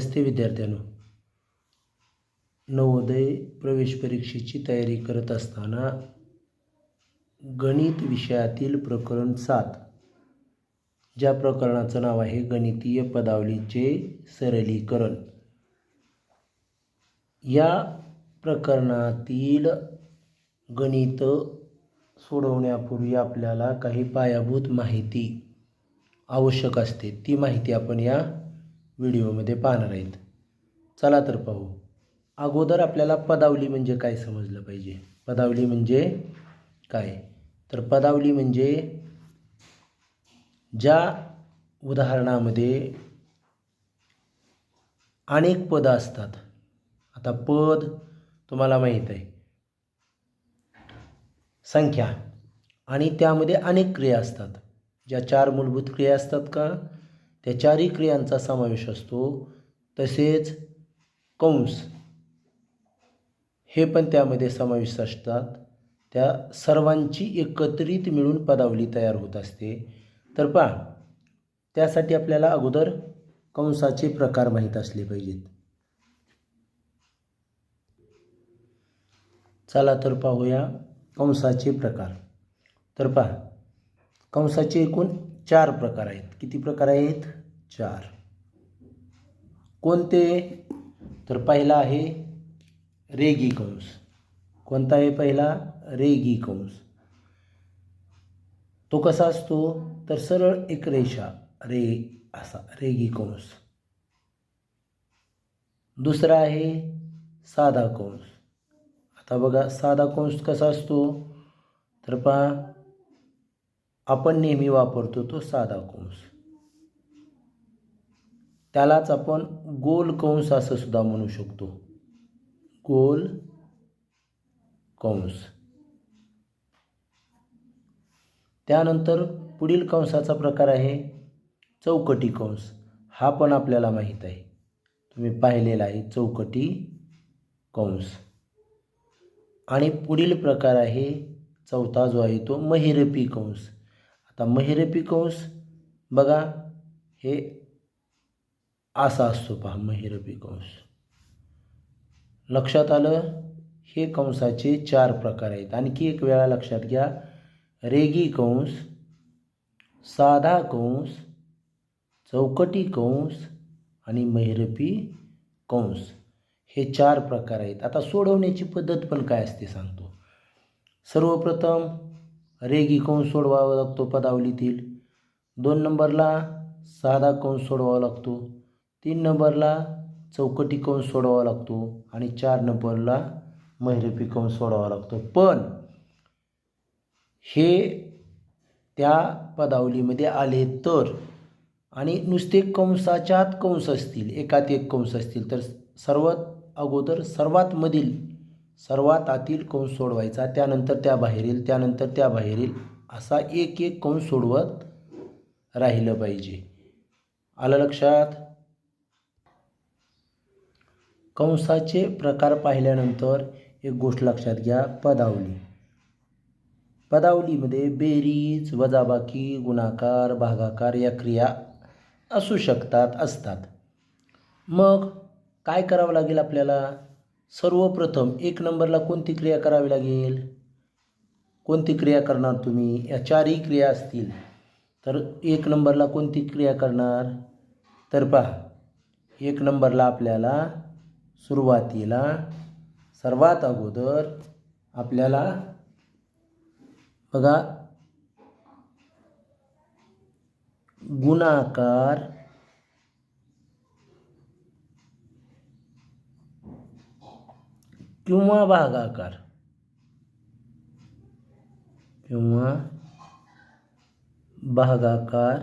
नमस्ते विद्यार्थ्यांनो. नवोदय प्रवेश परीक्षेची तयारी करत असताना गणित विषयातील प्रकरण सात. ज्या प्रकरणाचं नाव आहे गणितीय पदावलीचे सरलीकरण. या प्रकरणातील गणित सोडवण्यापूर्वी आपल्याला काही पायाभूत माहिती आवश्यक असते. ती माहिती आपण या व्हिडिओमध्ये पाहणार आहेत. चला तर पाहू. अगोदर आपल्याला पदावली म्हणजे काय समजलं पाहिजे? पदावली म्हणजे काय? तर पदावली म्हणजे ज्या उदाहरणामध्ये अनेक पदं असतात. आता पद तुम्हाला माहीत आहे. संख्या. आणि त्यामध्ये अनेक क्रिया असतात. ज्या चार मूलभूत क्रिया असतात का? त्या चारही क्रियांचा समावेश असतो. तसेच कंस हे पण त्यामध्ये समावेश असतात. त्या सर्वांची एकत्रित मिळून पदावली तयार होत असते. तर पहा त्यासाठी आपल्याला अगोदर कंसाचे प्रकार माहीत असले पाहिजेत. चला तर पाहूया कंसाचे प्रकार. तर पहा कंसाचे एकूण चार प्रकार आहेत. किती प्रकार आहेत? चार. कोणते? तर पहिला आहे रेगी कंस कोणता आहे पहिला? रेगी कंस तो कसा असतो? तर सरळ एक रेषा. रे असा रेगी कंस दुसरा आहे साधा कंस. आता बघा साधा कंस कसा असतो? तर पहा आपण नेहमी वापरतो तो साधा कंस. त्यालाच आपण गोल कंस असं सुद्धा म्हणू शकतो. गोल कंस. त्यानंतर पुढील कंसाचा प्रकार आहे चौकटी कंस. हा पण आपल्याला माहीत आहे. तुम्ही पाहिलेला आहे चौकटी कंस. आणि पुढील प्रकार आहे चौथा जो आहे तो महिरपी कंस. आता महिरपी कंस बघा हे असा असतो पहा महिरपी कंस. लक्षात आलं? हे कंसाचे चार प्रकार आहेत. आणखी एक वेळा लक्षात घ्या. रेगी कंस साधा कंस चौकटी कंस आणि महिरपी कंस. हे चार प्रकार आहेत. आता सोडवण्याची पद्धत पण काय असते सांगतो. सर्वप्रथम रेगी कंस सोडवावा लागतो पदावलीतील? दोन नंबरला साधा कंस सोडवावा लागतो? तीन नंबरला चौकटी कंस सोडवावा लागतो? आणि चार नंबरला महिरपी कंस सोडवावा लागतो? पण हे त्या पदावलीमध्ये आले तर आणि नुसते कंसाच्या आत कंस असतील एकात एक कंस असतील तर सर्वात अगोदर सर्वात मधील सर्वात आतील कंस सोडवायचा त्यानंतर त्या बाहेरील त्यानंतर त्या बाहेरील असा एक एक कंस सोडवत राहिलं पाहिजे. आलं लक्षात? कंसाचे प्रकार पाहिल्यानंतर एक गोष्ट लक्षात घ्या पदावली. पदावलीमध्ये बेरीज वजाबाकी गुणाकार भागाकार या क्रिया असू शकतात असतात. मग काय करावं लागेल आपल्याला? सर्वप्रथम एक नंबरला कोणती क्रिया करावी लागेल? कोणती क्रिया करणार तुम्ही? या चारही क्रिया असतील. तर एक नंबरला कोणती क्रिया करणार? तर पहा एक नंबरला आपल्याला सुरुवातीला सर्वात अगोदर आपल्याला बघा गुणाकार किंवा भागाकार किंवा भागाकार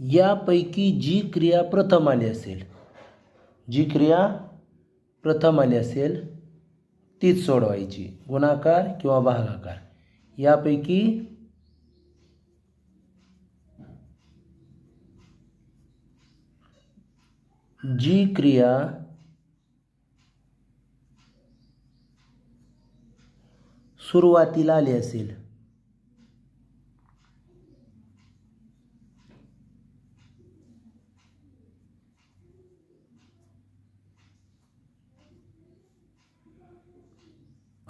यापैकी जी क्रिया प्रथम आली असेल जी क्रिया प्रथम आली असेल तीच सोडवायची. गुणाकार किंवा भागाकार. यापैकी जी क्रिया सुरुवातीला आली असेल.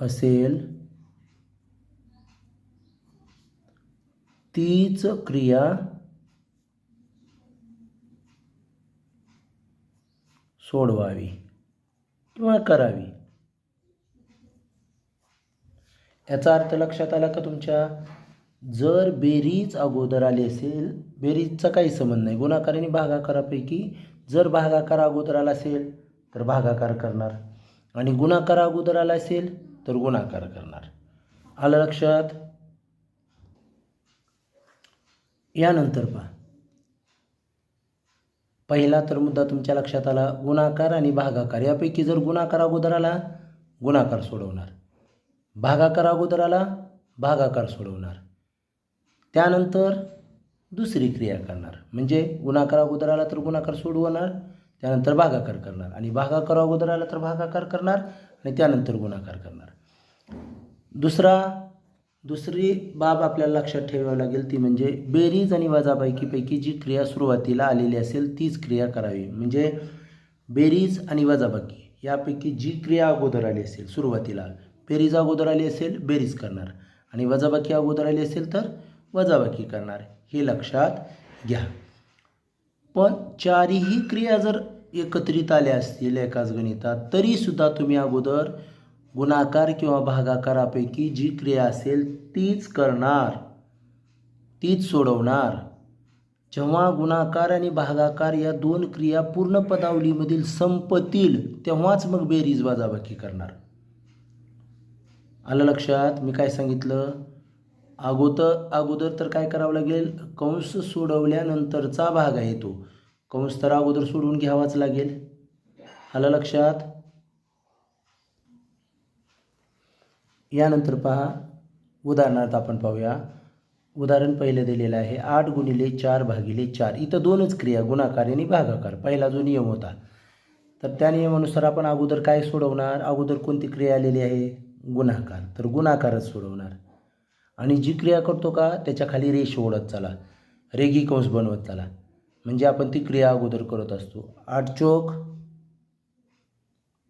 असेल. तीच क्रिया सोडवावी किंवा करावी? याचा अर्थ लक्षात आला का तुमच्या? जर बेरीज अगोदर आली असेल बेरीजचा काही संबंध नाही. गुणाकार आणि भागाकारापैकी जर भागाकार अगोदर आला असेल तर भागाकार करणार. आणि गुणाकार अगोदर आला असेल तर गुणाकार करणार. आलं लक्षात? यानंतर पहा. पहिला तर मुद्दा तुमच्या लक्षात आला गुणाकार आणि भागाकार. यापैकी जर गुणाकार अगोदर आला गुणाकार सोडवणार. भागाकार अगोदर आला भागाकार सोडवणार. त्यानंतर दुसरी क्रिया करणार. म्हणजे गुणाकार अगोदर आला तर गुणाकार सोडवणार त्यानंतर भागाकार करणार. आणि भागाकार अगोदर आला तर भागाकार करणार आणि त्यानंतर गुणाकार करणार. दुसरा दुसरी बाब आपल्याला लक्षात ठेवावी लागेल ती म्हणजे बेरीज आणि वजाबाकीपैकी जी क्रिया सुरुवातीला आलेली असेल तीच क्रिया करावी. म्हणजे बेरीज आणि वजाबाकी यापैकी जी क्रिया अगोदर आली असेल सुरुवातीला बेरीज अगोदर आली असेल बेरीज करणार. आणि वजाबाकी अगोदर आली असेल तर वजाबाकी करणार. हे लक्षात घ्या. पण चारही क्रिया जर एकत्रित आल्या असतील एकाच गणितात तरीसुद्धा तुम्ही अगोदर गुणाकार किंवा भागाकारापैकी जी क्रिया असेल तीच करणार तीच सोडवणार. जेव्हा गुणाकार आणि भागाकार या दोन क्रिया पूर्ण पदावलीमधील संपतील तेव्हाच मग बेरीज वजाबाकी करणार. आलं लक्षात? मी काय सांगितलं? अगोदर अगोदर तर काय करावं लागेल? कंस सोडवल्यानंतरचा भाग आहे तो. कंस तर अगोदर सोडवून घ्यावाच लागेल. आलं लक्षात? यानंतर पहा उदाहरणार्थ आपण पाहूया. उदाहरण पहिलं दिलेलं आहे आठ गुणिले चार भागिले चार. इथं दोनच क्रिया गुणाकार आणि भागाकार. पहिला जो नियम होता. तर त्या नियमानुसार आपण अगोदर काय सोडवणार? अगोदर कोणती क्रिया आलेली आहे? गुणाकार. तर गुणाकारच सोडवणार. आणि जी क्रिया करतो का? त्याच्याखाली रेष ओढत चाला. रेगी कंस बनवत चाला. म्हणजे आपण ती क्रिया अगोदर करत असतो. आठ चोक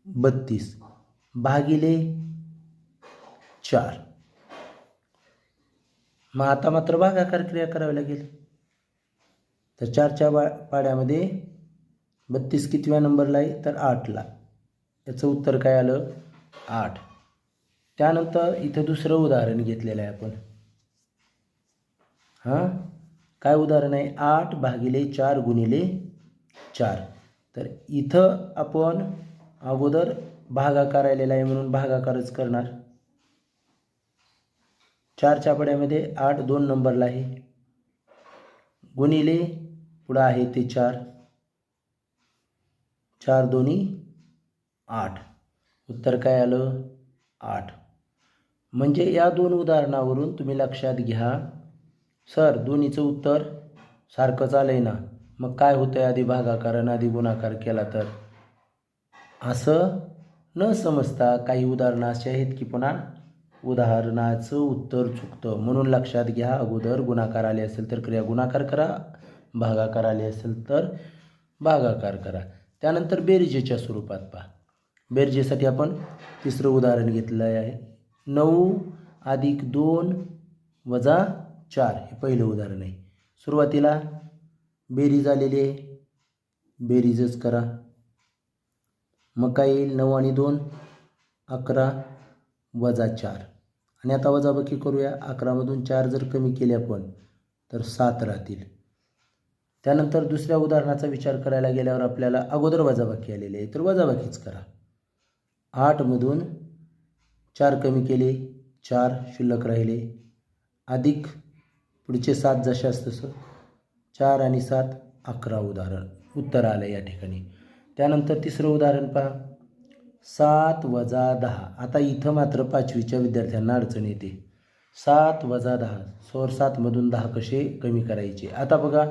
बत्तीस. भागिले चार. मग आता मात्र भागाकार क्रिया करावी लागेल. तर चारच्या बा पाड्यामध्ये बत्तीस कितव्या नंबरला आहे? तर आठला. याचं उत्तर काय आलं? आठ. त्यानंतर इथं दुसरं उदाहरण घेतलेलं आहे आपण. हां? काय उदाहरण आहे? आठ भागिले चार गुणिले चार. तर इथं आपण अगोदर भागाकार आलेला आहे म्हणून भागाकारच करणार. चार छापड्यामध्ये आठ दोन नंबरला आहे. गुणिले पुढं आहे ते चार. चार दोन्ही आठ. उत्तर काय आलं? आठ. म्हणजे या दोन उदाहरणावरून तुम्ही लक्षात घ्या. सर दोन्हीचं उत्तर सारखंच आलं आहे ना? मग काय होतं आहे आधी भागाकार आणि आधी गुणाकार केला तर? असं न समजता काही उदाहरणं अशी आहेत की पुन्हा उदाहरणाचं उत्तर चुकतं. म्हणून लक्षात घ्या अगोदर गुणाकार आले असेल तर क्रिया गुणाकार करा भागाकार आले असेल तर भागाकार करा. त्यानंतर बेरजेच्या स्वरूपात पहा. बेरजेसाठी आपण तिसरं उदाहरण घेतलं आहे. नऊ अधिक दोन वजा चार हे पहिलं उदाहरण आहे. सुरुवातीला बेरीज आलेली आहे. बेरीजच करा. मग काय येईल? नऊ आणि दोन अकरा. वजा चार. आणि आता वजाबाकी करूया. अकरामधून चार जर कमी केले आपण तर सात राहतील. त्यानंतर दुसऱ्या उदाहरणाचा विचार करायला गेल्यावर आपल्याला अगोदर वजाबाकी आलेली आहे. तर वजाबाकीच करा. आठमधून चार कमी केले चार शिल्लक राहिले. अधिक पुढचे सात जसे तसं चार आणि सात अकरा उदाहरण. उत्तर आलं या ठिकाणी. त्यानंतर तिसरं उदाहरण पहा. सात वजा दहा. आता इथं मात्र पाचवीच्या विद्यार्थ्यांना अडचण येते. सात वजा दहा. सोर सातमधून दहा कसे कमी करायचे? आता बघा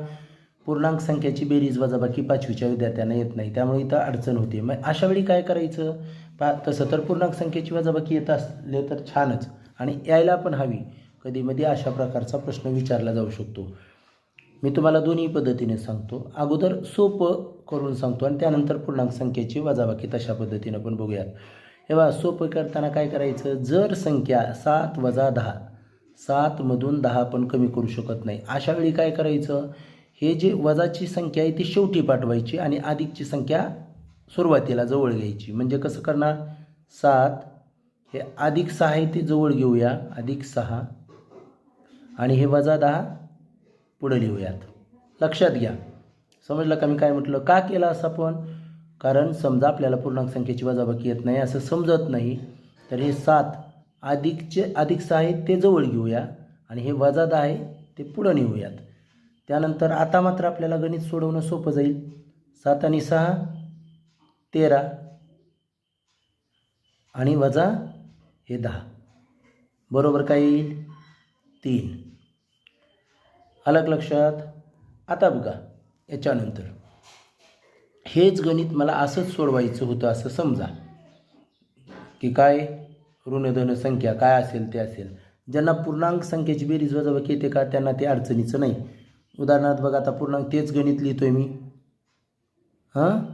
पूर्णांक संख्याची बेरीज वजाबाकी पाचवीच्या विद्यार्थ्यांना येत नाही. त्यामुळे इथं अडचण होते. मग अशा वेळी काय करायचं? पा तसं तर पूर्णांक संख्येची वजाबाकी येत असले तर छानच. आणि यायला पण हवी. कधीमध्ये अशा प्रकारचा प्रश्न विचारला जाऊ शकतो. मी तुम्हाला दोन्ही पद्धतीने सांगतो. अगोदर सोपं करून सांगतो आणि त्यानंतर पूर्णांक संख्येची वजाबाकी तशा पद्धतीनं पण बघूयात हे बा सोपं करताना काय करायचं? जर संख्या सात वजा दहा सातमधून दहा पण कमी करू शकत नाही. अशा वेळी काय करायचं? हे जे वजाची संख्या आहे ती शेवटी पाठवायची आणि अधिकची संख्या सुरुवातीला जवळ घ्यायची. म्हणजे कसं करणार? सात हे अधिक सहा आहे ते जवळ घेऊया. अधिक सहा. आणि हे वजा दहा पुढे लिहूयात. लक्षात घ्या. समजलं का मी काय म्हटलं? का केलं असं आपण? कारण समजा आपल्याला पूर्णांक संख्येची वजाबाकी येत नाही असं समजत नाही. तर हे सात अधिकचे अधिक सहा आहे ते जवळ घेऊया. आणि हे वजा दहा आहे ते पुढं नेऊयात. त्यानंतर आता मात्र आपल्याला गणित सोडवणं सोपं जाईल. सात आणि सहा तेरा. आणि वजा हे दहा. बरोबर काय येईल? तीन. अलग लक्षात. आता बघा याच्यानंतर. हेच गणित मला असंच सोडवायचं होतं असं समजा. की काय? ऋणधन संख्या काय असेल ते असेल. ज्यांना पूर्णांक संख्येची बेरीज वजाबाकी येते का? त्यांना ते अडचणीचं नाही. उदाहरणार्थ बघा आता पूर्णांक तेच गणित लिहितो आहे मी. हां?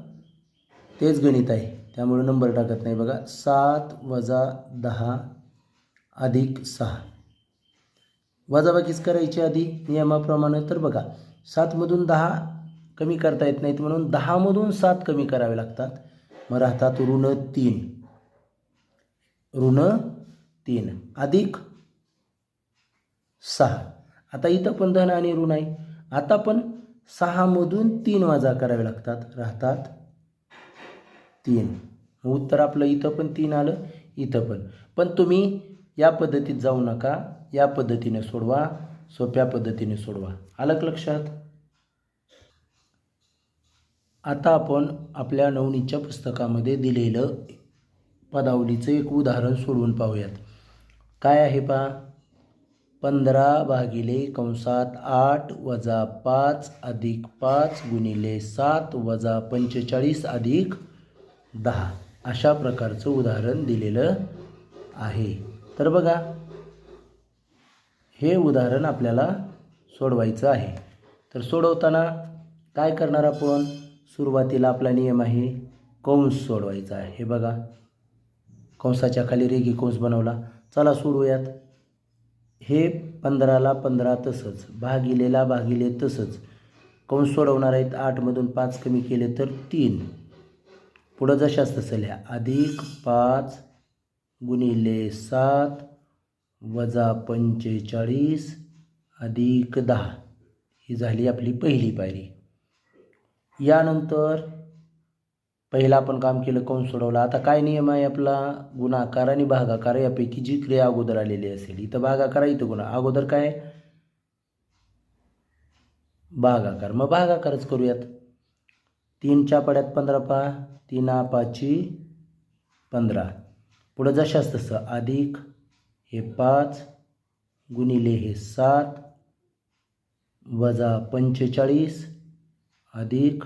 तेच गणित आहे. त्यामुळे नंबर टाकत नाही बघा. सात वजा दहा अधिक सहा. वजाबाकीच करायची आधी नियमाप्रमाणे तर बघा सातमधून दहा कमी करता येत नाहीत म्हणून दहामधून सात कमी करावे लागतात. मग राहतात ऋण तीन. ऋण तीन. अधिक सहा. आता इथं पण धन आणि ऋण आहे. आता पण सहामधून तीन वजा करावे लागतात. राहतात तीन. मग उत्तर आपलं इथं पण तीन आलं इथं पण. पण तुम्ही या पद्धतीत जाऊ नका. या पद्धतीने सोडवा सोप्या पद्धतीने सोडवा. आलं लक्षात? आता आपण आपल्या नवनीच्या पुस्तकामध्ये दिलेलं पदावलीचं एक उदाहरण सोडवून पाहूयात. काय आहे पा पंधरा भागिले कंसात आठ वजा पाच अधिक पाच गुणिले सात वजा पंचेचाळीस अधिक दहा. अशा प्रकारचं उदाहरण दिलेलं आहे. तर बघा हे उदाहरण आपल्याला सोडवायचं आहे. तर सोडवताना काय करणार आपण? सुरुवातीला आपला नियम आहे कंस सोडवायचा आहे. हे बघा. कंसाच्या खाली रेगी कंस बनवला. चला सोडवूयात. हे पंधराला पंधरा तसंच भागिलेला भागिले तसंच. कंस सोडवणार आहेत आठमधून पाच कमी केले तर तीन. पुढं जशाच तसं लिहा. अधिक पाच गुणिले सात वजा पंचेचाळीस अधिक दहा. ही झाली आपली पहिली पायरी. यानंतर पहिला आपण काम केलं कंस सोडवला? आता काय नियम आहे आपला? गुणाकार आणि भागाकार यापैकी जी क्रिया अगोदर आलेली असेल इथं भागाकार इथं गुणा. अगोदर काय? भागाकार. मग भागाकारच करूयात. तीनच्या पड्यात पंधरा पा तीना पाची पंधरा. पुढं जशाच तसं अधिक हे पाच गुणिले हे सात वजा पंचेचाळीस अधिक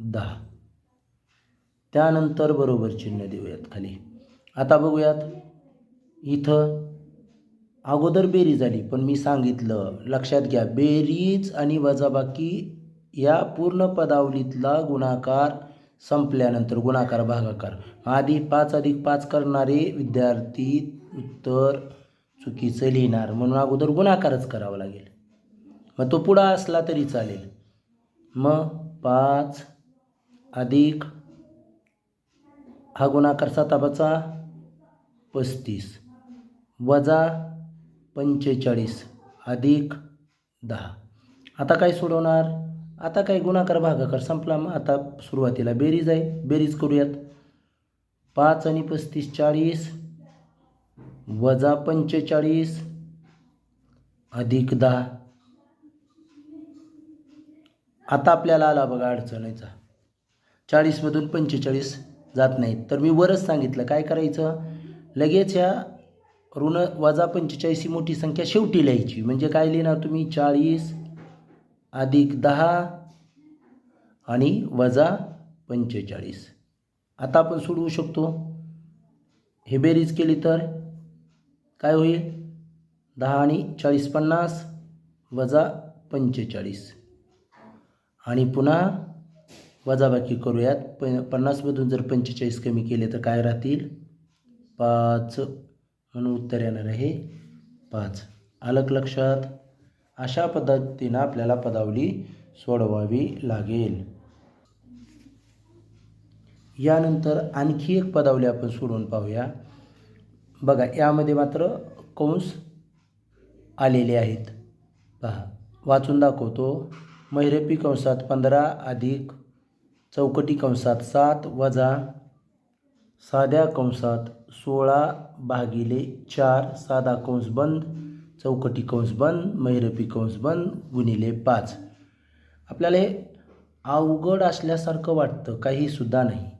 दहा. त्यानंतर बरोबर चिन्ह देऊयात खाली. आता बघूयात. इथं अगोदर बेरीज आली पण मी सांगितलं लक्षात घ्या बेरीज आणि वजाबाकी या पूर्ण पदावलीतला गुणाकार संपल्यानंतर गुणाकार भागाकार. आधी पाच अधिक पाच करणारे विद्यार्थी उत्तर चुकीचं लिहिणार. म्हणून अगोदर गुणाकारच करावा लागेल. मग तो पुढा असला तरी चालेल. मग पाच अधिक हा गुणाकार साताबाचा पस्तीस. वजा पंचेचाळीस अधिक दहा. आता काय सोडवणार? आता काय गुणाकार भागाकार संपला? मग आता सुरुवातीला बेरीज आहे. बेरीज करूयात. पाच आणि पस्तीस चाळीस. वजा पंचेचाळीस अधिक दहा. आता आपल्याला आला बघा अडचणीचा. चाळीसमधून पंचेचाळीस जात नाहीत. तर मी वरच सांगितलं काय करायचं? लगेच ह्या ऋण वजा पंचेचाळीस ही मोठी संख्या शेवटी लिहायची. म्हणजे काय लिहिणार तुम्ही? चाळीस अधिक दहा आणि वजा पंचेचाळीस. आता आपण सोडवू शकतो. हे बेरीज केली तर? काय होईल? दहा आणि चाळीस पन्नास वजा पंचेचाळीस. आणि पुन्हा वजाबाकी करूयात. प पन्नासमधून जर पंचेचाळीस कमी केले तर काय राहतील? पाच. म्हणून उत्तर येणार आहे पाच. अलग लक्षात. अशा पद्धतीनं आपल्याला पदावली सोडवावी लागेल. यानंतर आणखी एक पदावली आपण सोडवून पाहूया. बघा यामध्ये मात्र कंस आलेले आहेत. पहा वाचून दाखवतो. मैरपी कंसात पंधरा अधिक चौकटी कंसात सात वजा साध्या कंसात सोळा भागिले चार साधा कंस बंद चौकटी कंस बंद मैरपी कंस बंद गुणिले पाच. आपल्याला हे अवघड असल्यासारखं वाटतं काहीसुद्धा नाही.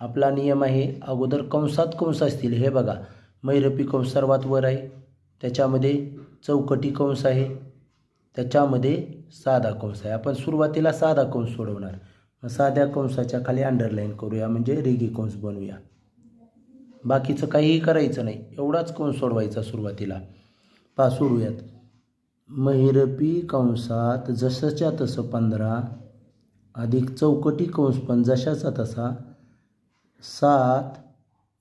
आपला नियम आहे अगोदर कंसात कंस असतील हे बघा. मैरपी कंस सर्वात वर आहे. त्याच्यामध्ये चौकटी कंस आहे. त्याच्यामध्ये साधा कंस आहे. आपण सुरुवातीला साधा कंस सोडवणार. मग साध्या कंसाच्या खाली अंडरलाईन करूया म्हणजे रेगी कंस बनवूया. बाकीचं काहीही करायचं नाही. एवढाच कंस सोडवायचा सुरुवातीला. पा सोडूयात. महिरपी कंसात जसंच्या तसं पंधरा अधिक चौकटी कंस पण जशाचा तसा सात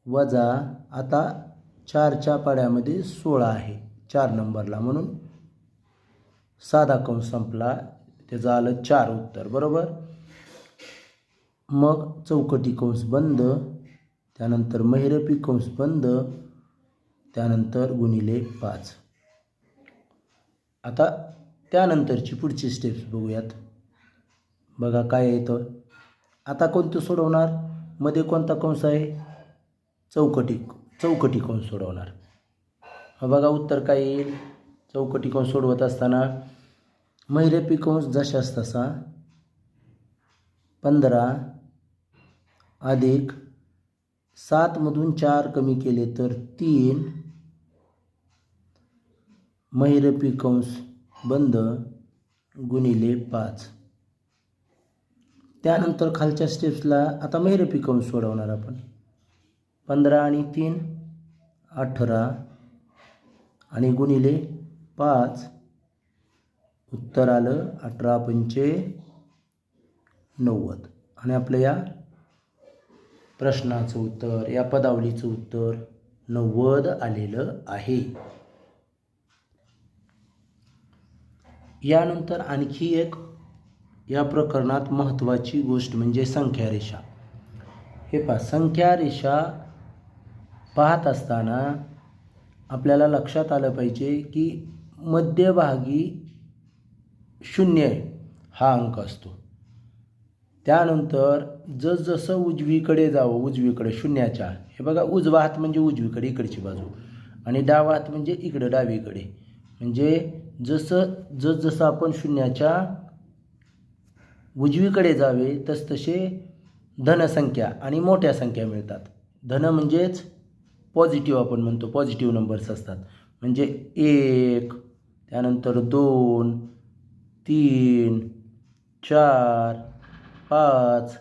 वजा आता चारच्या पाड्यामध्ये सोळा आहे. चार नंबरला म्हणून साधा कंस संपला. त्याचं आलं चार उत्तर बरोबर? मग चौकटी कंस बंद त्यानंतर महिरपी कंस बंद त्यानंतर गुणिले पाच. आता त्यानंतरची पुढची स्टेप्स बघूयात. बघा काय येतं आता कोणतं सोडवणार? मध्ये कोणता कंस आहे? चौकटी चौकटी कोण सोडवणार? बघा उत्तर काय येईल. चौकटी कोण सोडवत असताना महिरपी कंस जशास तसा पंधरा अधिक सातमधून चार कमी केले तर तीन. महिरपी कंस बंद गुणिले पाच. त्यानंतर खालच्या स्टेप्सला आता महिरपी कंस सोडवणार आपण. पंधरा आणि तीन अठरा आणि गुणिले पाच. उत्तर आलं अठरा पंचे नव्वद. आणि आपलं या प्रश्नाचं उत्तर या पदावलीचं उत्तर नव्वद आलेलं आहे. यानंतर आणखी एक या प्रकरणात महत्त्वाची गोष्ट म्हणजे संख्या रेषा हे पहा संख्या रेषा पाहत असताना आपल्याला लक्षात आलं पाहिजे की मध्यभागी शून्य हा अंक असतो. त्यानंतर जसजसं उजवीकडे जावं उजवीकडे शून्याच्या. हे बघा उजवा हात म्हणजे उजवीकडे इकडची बाजू. आणि डावा हात म्हणजे इकडं डावीकडे. म्हणजे जसं जसजसं आपण शून्याच्या उजवीकडे जावे तसतसे धनसंख्या आणि मोठ्या संख्या मिळतात. धन म्हणजेच पॉझिटिव्ह आपण म्हणतो पॉझिटिव्ह नंबर्स असतात. म्हणजे एक त्यानंतर दोन तीन चार पाच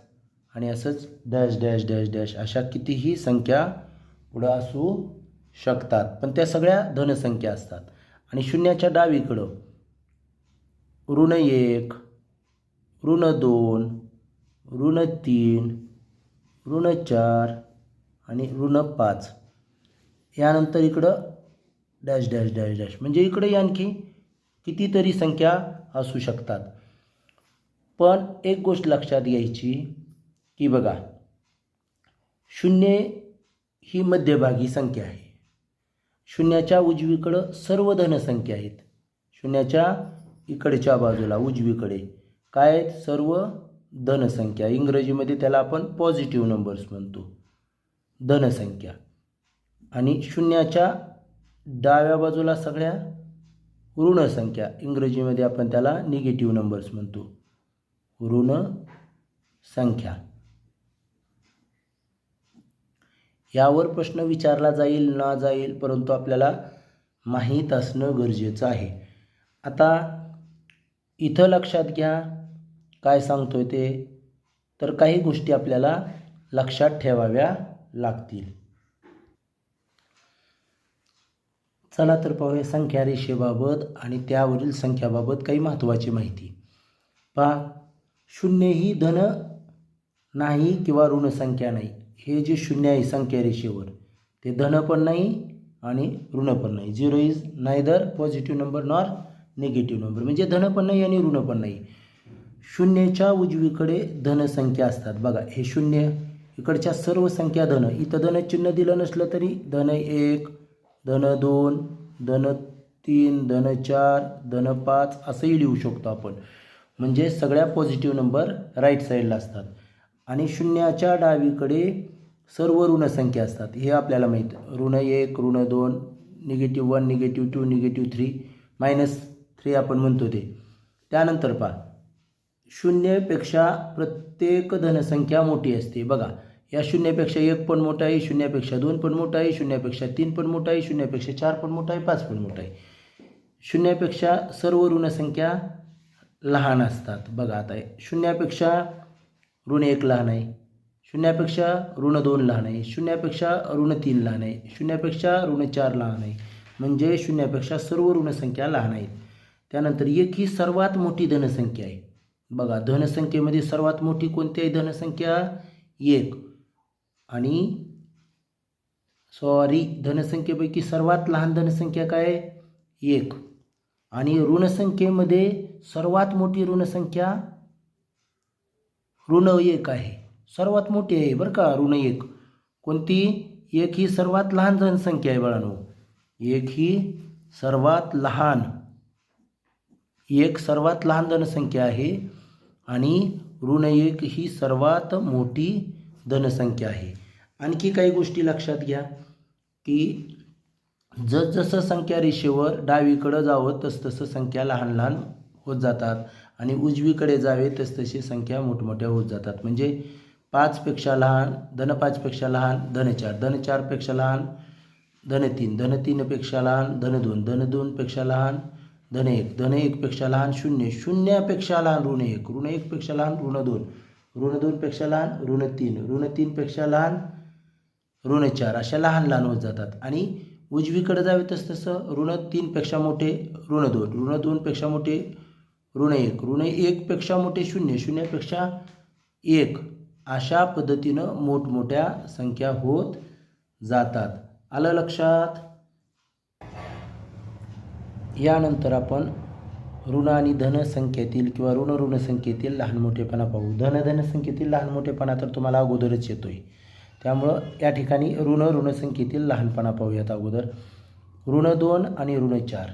आणि असंच डॅश डॅश डॅश डॅश अशा कितीही संख्या पुढं असू शकतात. पण त्या सगळ्या धनसंख्या असतात. आणि शून्याच्या डावीकडं ऋण एक ऋण दोन ऋण तीन ऋण चार आणि ऋण पाच. यानंतर इकडं डॅश डॅश डॅश डॅश. म्हणजे इकडे आणखी कितीतरी संख्या असू शकतात. पण एक गोष्ट लक्षात घ्यायची की बघा शून्य ही मध्यभागी संख्या आहे. शून्याच्या उजवीकडं सर्व धनसंख्या आहेत. शून्याच्या इकडच्या बाजूला उजवीकडे. काय आहेत? सर्व धनसंख्या इंग्रजीमध्ये त्याला आपण पॉझिटिव्ह नंबर्स म्हणतो. धनसंख्या आणि शून्याच्या डाव्या बाजूला सगळ्या ऋण संख्या. इंग्रजीमध्ये आपण त्याला निगेटिव्ह नंबर्स म्हणतो. ऋण संख्या. यावर प्रश्न विचारला जाईल ना जाईल परंतु आपल्याला माहीत असणं गरजेचं आहे. आता इथं लक्षात घ्या काय सांगतोय ते. तर काही गोष्टी आपल्याला लक्षात ठेवाव्या लागतील. चला तर पाहूया संख्या रेषेबाबत आणि त्यावरील संख्याबाबत काही महत्त्वाची माहिती. पहा शून्य ही धन नाही किंवा ऋण संख्या नाही. हे जे शून्य आहे संख्या रेषेवर ते धन पण नाही आणि ऋण पण नाही. Zero is neither positive number nor negative number म्हणजे धन पण नाही आणि ऋण पण नाही. शून्यच्या उजवीकडे धनसंख्या असतात. बघा हे शून्य इकडच्या सर्व संख्या धन. इथं धन चिन्ह दिलं नसलं तरी धन एक धन दोन धन तीन धन चार धन पाच असंही लिहू शकतो आपण. म्हणजे सगळ्या पॉझिटिव्ह नंबर राईट साईडला असतात. आणि शून्याच्या डावीकडे सर्व ऋणसंख्या असतात. हे आपल्याला माहीत. ऋण एक ऋण दोन negative one negative two negative three minus three आपण म्हणतो ते. त्यानंतर पहा. शून्यपेक्षा प्रत्येक धनसंख्या मोठी असते. बघा. या शून्यापेक्षा एक पण मोठा आहे शून्यापेक्षा दोन पण मोठा आहे शून्यापेक्षा तीन पण मोठा आहे शून्यापेक्षा चार पण मोठा आहे पाच पण मोठा आहे. शून्यापेक्षा सर्व ऋणसंख्या लहान असतात. बघा आता शून्यापेक्षा ऋण एक लहान आहे शून्यापेक्षा ऋण दोन लहान आहे शून्यापेक्षा ऋण तीन लहान आहे शून्यापेक्षा ऋण चार लहान आहे. म्हणजे शून्यापेक्षा सर्व ऋणसंख्या लहान आहेत. त्यानंतर एक ही सर्वात मोठी धनसंख्या आहे. बघा धनसंख्येमध्ये सर्वात मोठी कोणती आहे? धनसंख्या एक. आणि सॉरी धनसंख्येपैकी सर्वात लहान धनसंख्या काय? एक. आणि ऋणसंख्येमध्ये सर्वात मोठी ऋणसंख्या? ऋण एक आहे. सर्वात मोठी आहे बरं का? ऋण एक. कोणती? एक ही सर्वात लहान जनसंख्या आहे बाळानो. एक ही सर्वात लहान. एक सर्वात लहान धनसंख्या आहे आणि ऋण एक ही सर्वात मोठी धनसंख्या आहे. आणखी काही गोष्टी लक्षात घ्या की जसजसं संख्या रेषेवर डावीकडं जावं तसतसं संख्या लहान लहान होत जातात. आणि उजवीकडे जावे तसतशी संख्या मोठमोठ्या होत जातात. म्हणजे पाचपेक्षा लहान धन पाचपेक्षा लहान धन चार. धन चारपेक्षा लहान धन तीन. धन तीनपेक्षा लहान धन दोन. धन दोनपेक्षा लहान धन एक. धन एकपेक्षा लहान शून्य. शून्यापेक्षा लहान ऋण एक. ऋण एकपेक्षा लहान ऋण दोन. ऋण दोनपेक्षा लहान ऋण तीन. ऋण तीनपेक्षा लहान ऋण चार. अशा लहान लहान होत जातात. आणि उजवीकडे जावे तस तसं ऋण तीनपेक्षा मोठे ऋण दोन. ऋण दोनपेक्षा मोठे ऋण एक. ऋण एकपेक्षा मोठे शून्य शून्यापेक्षा एक. अशा पद्धतीनं मोठमोठ्या संख्या होत जातात. आलं लक्षात? यानंतर आपण ऋण आणि धन संख्येतील किंवा ऋण ऋण संख्येतील लहान मोठेपणा पाहू. धन धन संख्येतील लहान मोठेपणा तर तुम्हाला अगोदरच येतो आहे त्यामुळं या ठिकाणी ऋण ऋण संख्येतील लहानपणा पाहूयात अगोदर. ऋण दोन आणि ऋण चार.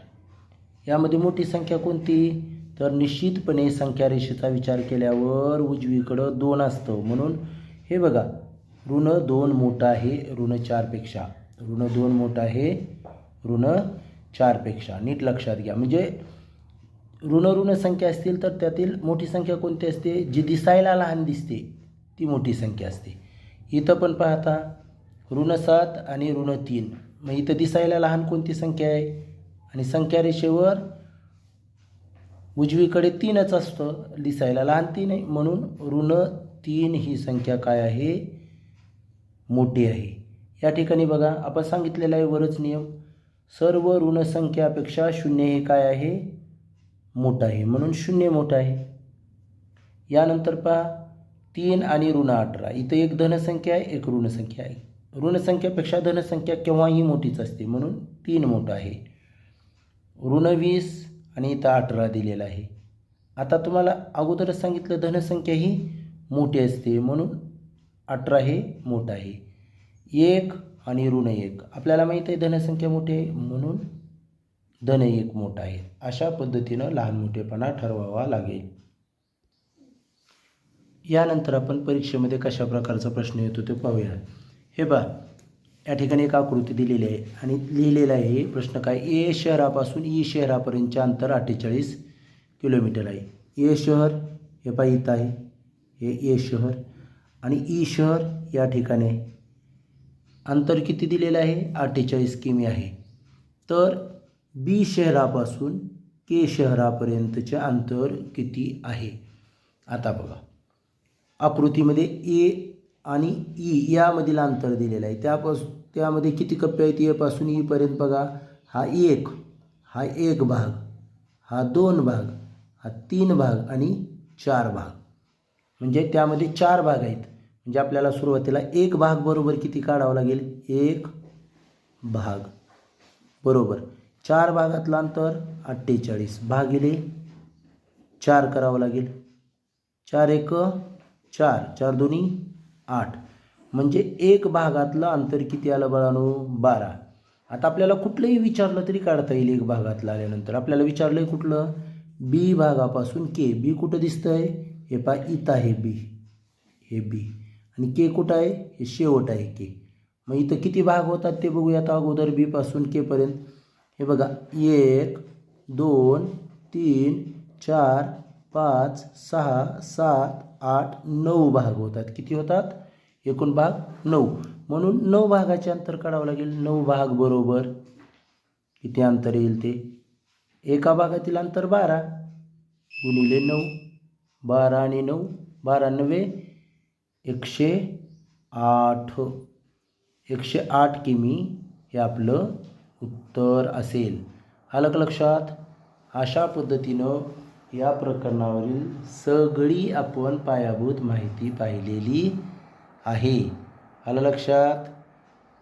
यामध्ये मोठी संख्या कोणती? तर निश्चितपणे संख्या रेषेचा विचार केल्यावर उजवीकडं दोन असतं. म्हणून हे बघा ऋण दोन मोठं आहे ऋण चारपेक्षा ऋण दोन मोठं आहे ऋण चारपेक्षा नीट लक्षात घ्या. म्हणजे ऋण ऋण संख्या असतील तर त्यातील मोठी संख्या कोणती असते? जी दिसायला लहान दिसते ती मोठी संख्या असते. इथं पण पाहता ऋण सात आणि ऋण तीन. मग इथं दिसायला लहान कोणती संख्या आहे? आणि संख्या रेषेवर उजवीकडे तीनच असतं दिसायला लहान तीन आहे. म्हणून ऋण तीन ही संख्या काय आहे? मोठी आहे. या ठिकाणी बघा आपण सांगितलेला आहे वरच नियम. सर्व ऋणसंख्यापेक्षा शून्य हे काय आहे? मोठा आहे म्हणून शून्य मोठा आहे. यानंतर पहा तीन आणि ऋण अठरा. इथं एक धनसंख्या आहे एक ऋणसंख्या आहे. ऋणसंख्यापेक्षा धनसंख्या केव्हाही मोठीच असते म्हणून तीन मोठं आहे. ऋण वीस आणि इथं अठरा दिलेलं आहे. आता तुम्हाला अगोदरच सांगितलं धनसंख्या ही मोठी असते म्हणून अठरा हे मोठं आहे. एक आणि ऋण एक. आपल्याला माहीत आहे धनसंख्या मोठी आहे म्हणून धन एक मोठा आहे. अशा पद्धतीनं लहान मोठेपणा ठरवावा लागेल. यानंतर आपण परीक्षेमध्ये कशा प्रकारचा प्रश्न येतो ते पाहूया. हे बा या ठिकाणी एक आकृती दिलेली आहे आणि लिहिलेलं आहे प्रश्न काय? ए शहरापासून ई शहरापर्यंतचे अंतर अठ्ठेचाळीस किलोमीटर आहे. ए शहर हे पा इथं आहे. हे ए शहर आणि ई शहर या ठिकाणी. अंतर किती दिलेलं आहे? अठ्ठेचाळीस किमी आहे. तर बी शहरापासून के शहरापर्यंतचे अंतर किती आहे? आता बघा. आकृतीमध्ये ए आणि ई यामधील अंतर दिलेलं आहे. त्यापासून त्यामध्ये किती कप्पे आहेत? एपासून ईपर्यंत बघा. हा एक हा एक भाग हा दोन भाग हा तीन भाग आणि चार भाग. म्हणजे त्यामध्ये चार भाग आहेत. म्हणजे आपल्याला सुरुवातीला एक भाग बरोबर किती काढावं लागेल? एक भाग. बरोबर. चार भागातलं अंतर अठ्ठेचाळीस. भागिले चार करावं लागेल. चार एक चार. चार दोन्ही आठ. म्हणजे एक भागातलं अंतर किती आलं बळानो? बारा. आता आपल्याला कुठलंही विचारलं तरी काढता येईल एक भागातलं आल्यानंतर. आपल्याला विचारलं आहे कुठलं? बी भागापासून के. बी कुठं दिसतंय? हे पा इथं आहे बी. हे बी. आणि के कुठं आहे? हे शेवट आहे के. मग इथं किती भाग होतात ते बघूयात अगोदर. बीपासून केपर्यंत हे बघा एक दोन तीन चार पाच सहा सात आठ नऊ भाग होतात. किती होतात? एकूण भाग नऊ. म्हणून नऊ भागाचे अंतर काढावं लागेल. नऊ भाग बरोबर किती अंतर येईल ते? एका भागातील अंतर बारा गुणिले नऊ. बारा आणि नऊ बारा नव्हे एकशे आठ. एकशे आठ किमी हे आपलं तर असेल. आलं लक्षात अशा पद्धतीनं या प्रकरणावरील सगळी आपण पायाभूत माहिती पाहिलेली आहे. आलं लक्षात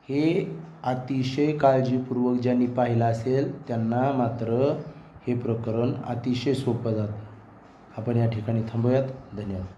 हे अतिशय काळजीपूर्वक ज्यांनी पाहिलं असेल त्यांना मात्र हे प्रकरण अतिशय सोपं जातं. आपण या ठिकाणी थांबूयात. धन्यवाद.